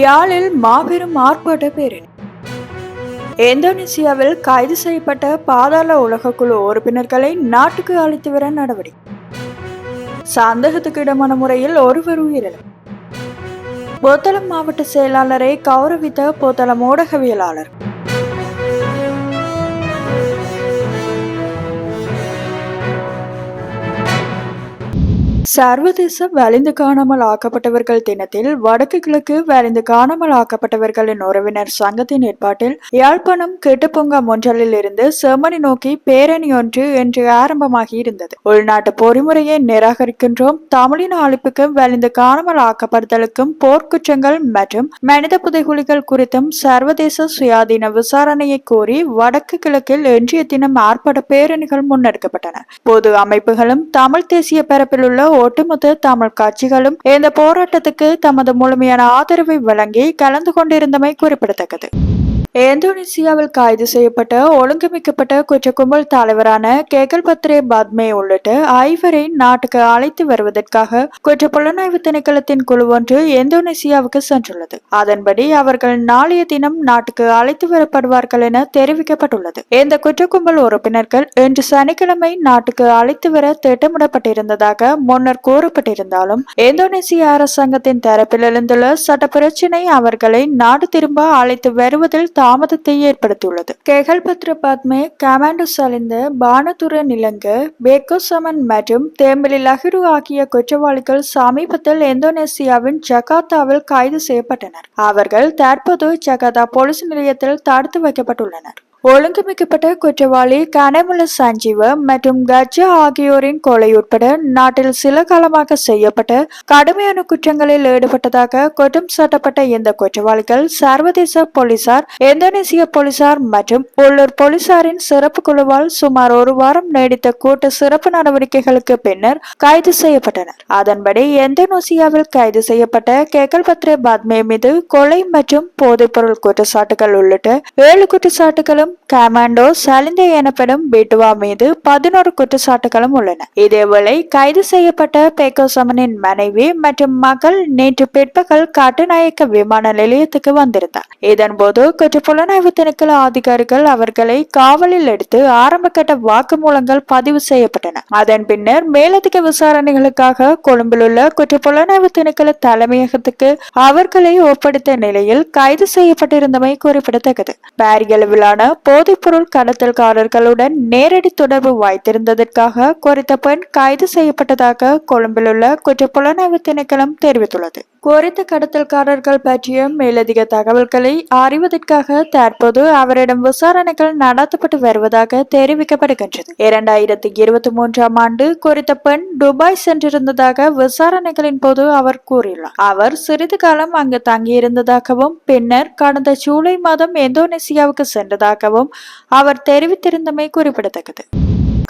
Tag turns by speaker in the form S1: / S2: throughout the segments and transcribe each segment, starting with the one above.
S1: யாழில் மாபெரும் ஆர்ப்பாட்ட பேரணி இந்தோனேசியாவில் கைது செய்யப்பட்ட பாதாள உலகக்குழு உறுப்பினர்களை நாட்டுக்கு அழைத்து வர நடவடிக்கை. சந்தேகத்துக்கு இடமான முறையில் ஒருவர் உயிரிழந்தார். போத்தளம் மாவட்ட செயலாளரை கௌரவித்த போத்தளம் ஊடகவியலாளர் சர்வதேச வலிந்து காணாமல் ஆக்கப்பட்டவர்கள் தினத்தில் வடக்கு கிழக்கு வலிந்து காணாமல் ஆக்கப்பட்டவர்களின் உறவினர் சங்கத்தின் ஏற்பாட்டில் யாழ்ப்பாணம் கெட்டுப்பொங்கா ஒன்றலில் இருந்து செம்மணி நோக்கி பேரணி ஒன்று இன்று ஆரம்பமாகி இருந்தது. உள்நாட்டு பொறிமுறையை நிராகரிக்கின்றோம். தமிழின அழிப்புக்கும் வலிந்து காணாமல் ஆக்கப்படுதலுக்கும் போர்க்குற்றங்கள் மற்றும் மனித புதைகுலிகள் குறித்தும் சர்வதேச சுயாதீன விசாரணையை கோரி வடக்கு கிழக்கில் இன்றைய தினம் ஆர்ப்பாட்ட பேரணிகள் முன்னெடுக்கப்பட்டன. பொது அமைப்புகளும் தமிழ் தேசிய பரப்பில் உள்ள ஒட்டுமொத்த தமிழ் கட்சிகளும் இந்த போராட்டத்துக்கு தமது முழுமையான ஆதரவை வழங்கி கலந்து கொண்டிருந்தமை குறிப்பிடத்தக்கது. இந்தோனேசியாவில் கைது செய்யப்பட்ட ஒழுங்கமைக்கப்பட்ட குற்ற கும்பல் தலைவரான கேகல் பத்ரே பத்மே உள்ளிட்ட ஐவரை நாட்டுக்கு அழைத்து வருவதற்காக குற்ற புலனாய்வு திணைக்களத்தின் குழு ஒன்று இந்தோனேசியாவுக்கு சென்றுள்ளது. அதன்படி அவர்கள் நாளைய தினம் நாட்டுக்கு அழைத்து வரப்படுவார்கள் என தெரிவிக்கப்பட்டுள்ளது. இந்த குற்ற கும்பல் உறுப்பினர்கள் இன்று சனிக்கிழமை நாட்டுக்கு அழைத்து வர திட்டமிடப்பட்டிருந்ததாக முன்னர் கூறப்பட்டிருந்தாலும் இந்தோனேசிய அரசாங்கத்தின் தரப்பில் எழுந்துள்ள சட்ட பிரச்சினை அவர்களை நாடு திரும்ப அழைத்து வருவதில் தாமதத்தை ஏற்படுத்தியுள்ளது. கெகல்பத்ர பத்மே கமாண்டோ சலிந்த பானதுர நிலங்கு பேக்கோசமன் மற்றும் தேம்பலி லஹிரு ஆகிய குற்றவாளிகள் சமீபத்தில் இந்தோனேசியாவின் ஜகாத்தாவில் கைது செய்யப்பட்டனர். அவர்கள் தற்போது ஜகாதா போலீஸ் நிலையத்தில் தடுத்து வைக்கப்பட்டுள்ளனர். ஒழுங்கமைக்கப்பட்ட குற்றவாளி கனமுல சஞ்சீவ மற்றும் கஜா ஆகியோரின் கொலை உட்பட நாட்டில் சில காலமாக செய்யப்பட்ட கடுமையான குற்றங்களில் ஈடுபட்டதாக குற்றம் சாட்டப்பட்ட இந்த குற்றவாளிகள் சர்வதேச போலீசார் இந்தோனேசிய போலீசார் மற்றும் உள்ளூர் போலீசாரின் சிறப்பு குழுவால் சுமார் ஒரு வாரம் நீடித்த கூட்டு சிறப்பு நடவடிக்கைகளுக்கு பின்னர் கைது செய்யப்பட்டனர். அதன்படி இந்தோனேசியாவில் கைது செய்யப்பட்ட கெகல் பத்ரே பாத்மே மீது கொலை மற்றும் போதைப்பொருள் குற்றச்சாட்டுகள் உள்ளிட்ட ஏழு குற்றச்சாட்டுகளும் கமாண்டோ சலிந்தே எனப்படும் பிட்டுவா மீது பதினோரு குற்றச்சாட்டுகளும் உள்ளன. இதேவேளை கைது செய்யப்பட்ட பேக்கோசமனின் மனைவி மற்றும் மகள் நேற்று பிற்பகல் கட்டுநாயக்க விமான நிலையத்துக்கு வந்திருந்தார். இதன்போது குற்ற புலனாய்வு திணைக்கள அதிகாரிகள் அவர்களை காவலில் எடுத்து ஆரம்பகட்ட வாக்குமூலங்கள் பதிவு செய்யப்பட்டன. அதன் பின்னர் மேலதிக விசாரணைகளுக்காக கொழும்பில் உள்ள குற்ற புலனாய்வு திணைக்கள தலைமையகத்துக்கு அவர்களை ஒப்படைத்த நிலையில் கைது செய்யப்பட்டிருந்தமை குறிப்பிடத்தக்கது. பாரியளவிலான போதைப்பொருள் கடத்தல்காரர்களுடன் நேரடி தொடர்பு வாய்த்திருந்ததற்காக குறித்த பெண் கைது செய்யப்பட்டதாக கொழும்பில் உள்ள குற்ற புலனாய்வு திணைக்களம் தெரிவித்துள்ளது. குறித்த கடத்தல்காரர்கள் பற்றிய மேலதிக தகவல்களை அறிவதற்காக தற்போது அவரிடம் விசாரணைகள் நடத்தப்பட்டு வருவதாக தெரிவிக்கப்படுகின்றது. இரண்டாயிரத்தி இருபத்தி மூன்றாம் ஆண்டு குறித்த பெண் துபாய் சென்றிருந்ததாக விசாரணைகளின் போது அவர் கூறியுள்ளார். அவர் சிறிது காலம் அங்கு தங்கியிருந்ததாகவும் பின்னர் கடந்த ஜூலை மாதம் இந்தோனேசியாவுக்கு சென்றதாகவும் அவர் தெரிவித்திருந்தமை குறிப்பிடத்தக்கது.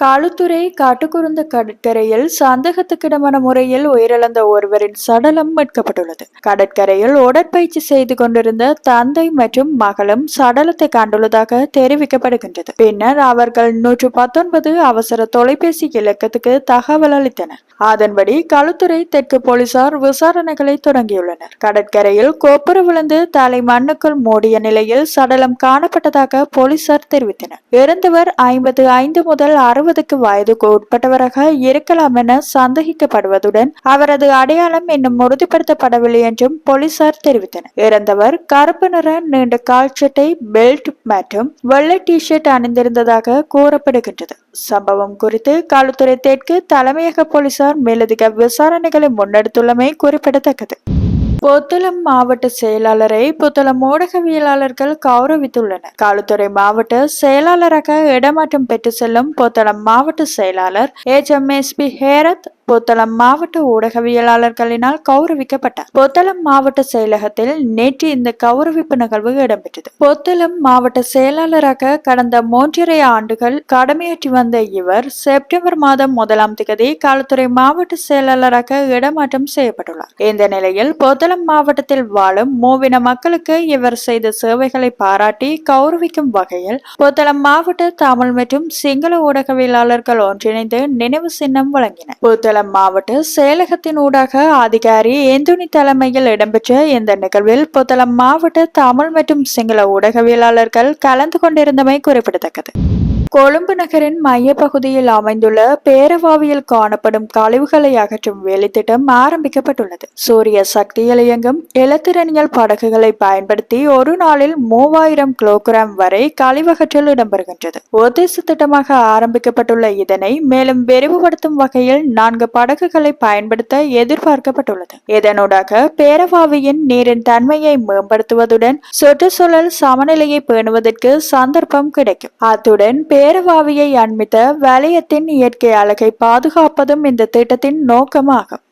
S1: காலுத்துறை காட்டுக்குருந்த கடற்கரையில் சந்தேகத்துக்கிடமான முறையில் உயிரிழந்த ஒருவரின் சடலம் மீட்கப்பட்டுள்ளது. கடற்கரையில் உடற்பயிற்சி செய்து கொண்டிருந்த தந்தை மற்றும் மகளும் சடலத்தை கண்டுள்ளதாக தெரிவிக்கப்படுகின்றது. பின்னர் அவர்கள் நூற்று பத்தொன்பது அவசர தொலைபேசி இலக்கத்துக்கு தகவல் அளித்தனர். அதன்படி களுத்துறை தெற்கு போலீசார் விசாரணைகளை தொடங்கியுள்ளனர். கடற்கரையில் கோப்புறு விழுந்து தலை மண்ணுக்குள் மூடிய நிலையில் சடலம் காணப்பட்டதாக போலீசார் தெரிவித்தனர். இறந்தவர் ஐம்பது ஐந்து முதல் அறுபதுக்கு வயதுக்கு உட்பட்டவராக இருக்கலாம் என சந்தேகிக்கப்படுவதுடன் அவரது அடையாளம் இன்னும் உறுதிப்படுத்தப்படவில்லை என்றும் போலீசார் தெரிவித்தனர். இறந்தவர் கருப்பு நிற நீண்ட கால் சட்டை பெல்ட் மற்றும் வெள்ளை டி ஷர்ட் அணிந்திருந்ததாக கூறப்படுகின்றது. சம்பவம் குறித்து களுத்துறை தெற்கு தலைமையக போலீசார் மேலதிக விசாரணைகளை முன்னெடுத்துள்ளமை குறிப்பிடத்தக்கது. புத்தளம் மாவட்ட செயலாளரை புத்தளம் ஊடகவியலாளர்கள் கௌரவித்துள்ளனர். களுத்துறை மாவட்ட செயலாளராக இடமாற்றம் பெற்று செல்லும் புத்தளம் மாவட்ட செயலாளர் H M S P Herath Puttalam மாவட்ட ஊடகவியலாளர்களினால் கௌரவிக்கப்பட்டார். புத்தளம் மாவட்ட செயலகத்தில் நேற்று இந்த கௌரவிப்பு நிகழ்வு இடம்பெற்றது. புத்தளம் மாவட்ட செயலாளராக கடந்த மூன்றரை ஆண்டுகள் கடமையாற்றி வந்த இவர் செப்டம்பர் மாதம் முதலாம் திகதி களுத்துறை மாவட்ட செயலாளராக இடமாற்றம் செய்யப்பட்டுள்ளார். இந்த நிலையில் புத்தளம் மாவட்டத்தில் வாழும் மூவின மக்களுக்கு இவர் செய்த சேவைகளை பாராட்டி கௌரவிக்கும் வகையில் புத்தளம் மாவட்ட தமிழ் மற்றும் சிங்கள ஊடகவியலாளர்கள் ஒன்றிணைந்து நினைவு சின்னம் வழங்கினர். புத்தளம் புத்தளம் மாவட்ட செயலகத்தின் ஊடாக அதிகாரி ஏந்துனி தலைமையில் இடம்பெற்ற இந்த நிகழ்வில் புத்தளம் மாவட்ட தமிழ் மற்றும் சிங்கள ஊடகவியலாளர்கள் கலந்து கொண்டிருந்தமை குறிப்பிடத்தக்கது. கொழும்பு நகரின் மையப்பகுதியில் அமைந்துள்ள பேரவாவியில் காணப்படும் கழிவுகளை அகற்றும் வேலைத்திட்டம் ஆரம்பிக்கப்பட்டுள்ளது. சூரிய சக்தியில் இயங்கும் இலத்திரனியல் படகுகளை பயன்படுத்தி ஒரு நாளில் மூவாயிரம் கிலோகிராம் வரை கழிவகற்றல் இடம்பெறுகின்றது. உத்தேச திட்டமாக ஆரம்பிக்கப்பட்டுள்ள இதனை மேலும் விரிவுபடுத்தும் வகையில் நான்கு நான்கு படகுகளை பயன்படுத்த எதிர்பார்க்கப்பட்டுள்ளது. இதனூடாக பேரவாவியின் நீரின் தன்மையை மேம்படுத்துவதுடன் சுற்றுச்சூழல் சமநிலையை பேணுவதற்கு சந்தர்ப்பம் கிடைக்கும். அத்துடன் பேரவாவியை அண்மித்த வலயத்தின் இயற்கை அழகை பாதுகாப்பதும் இந்த திட்டத்தின் நோக்கமாகும்.